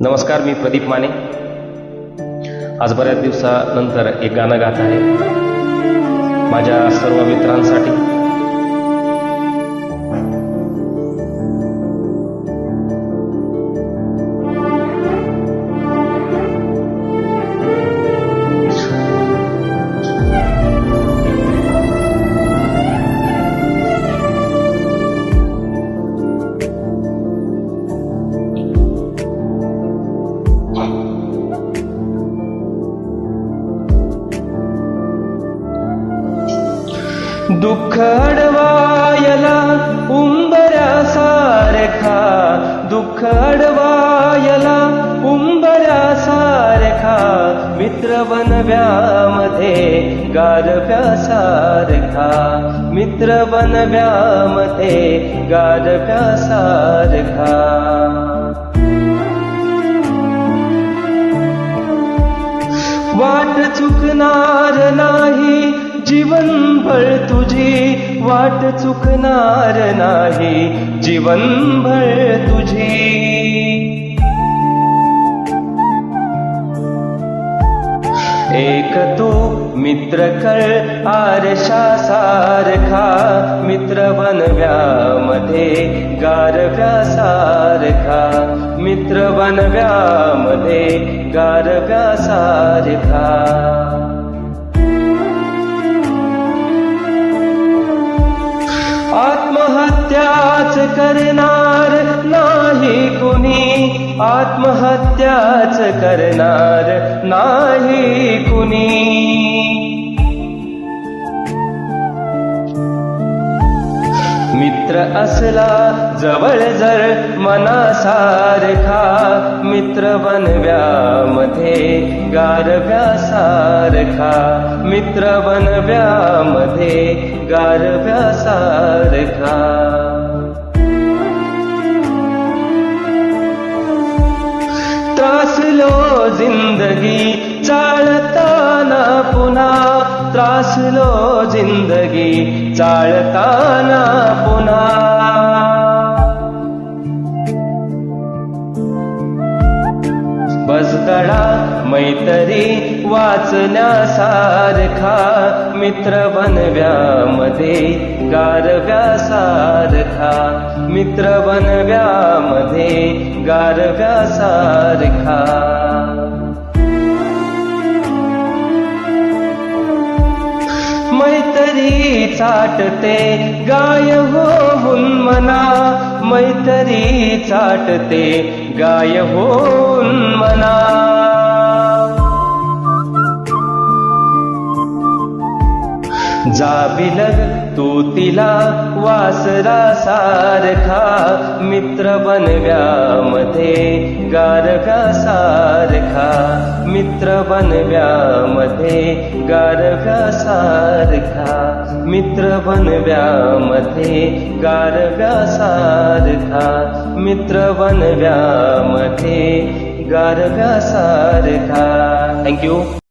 नमस्कार मी प्रदीप माने. आज बऱ्याच दिवसानंतर एक गाणं गात आहे. माझ्या सर्व मित्रांसाठी दुःख अडवायला उंबऱ्यासारखा दुःख अडवायला उंबऱ्यासारखा मित्र बनव्यामध्ये गारव्यासारखा मित्र बनव्यामध्ये गारव्यासारखा वाट चुकणार नाही जीवनभर तुझी वाट चुकणार नाही. जीवनभर तुझी. एक तू मित्र कर आरशा सारखा मित्र बनव्यामध्ये गारव्या सारखा मित्र बनव्यामध्ये गारव्या सारखा आत्महत्याच करणार नाही कुणी. आत्महत्याच करणार नाही कुणी. मित्र असला जवळ जर मनासारखा मित्र बनव्यामध्ये गारव्यासारखा मित्र बनव्यामध्ये गारव्यासारखा. त्रासलो जिंदगी चाल त्रासलो जिंदगी चाळताना पुन्हा. बसदडा मैतरी वाचण्यासारखा मित्र बनव्यामध्ये गारव्यासारखा मित्र बनव्यामध्ये गारव्यासारखा. चाटते गाय होऊन मना मैतरी चाटते गाय होऊन मना जाबिलग तू तिला वासरा सारखा मित्र बनव्यामध्ये गारव्या सारखा. मित्र बनव्यामध्ये गारव्यासारखा. मित्र बनव्यामध्ये गारव्यासारखा. मित्र बनव्यामध्ये गारव्यासारखा. थँक्यू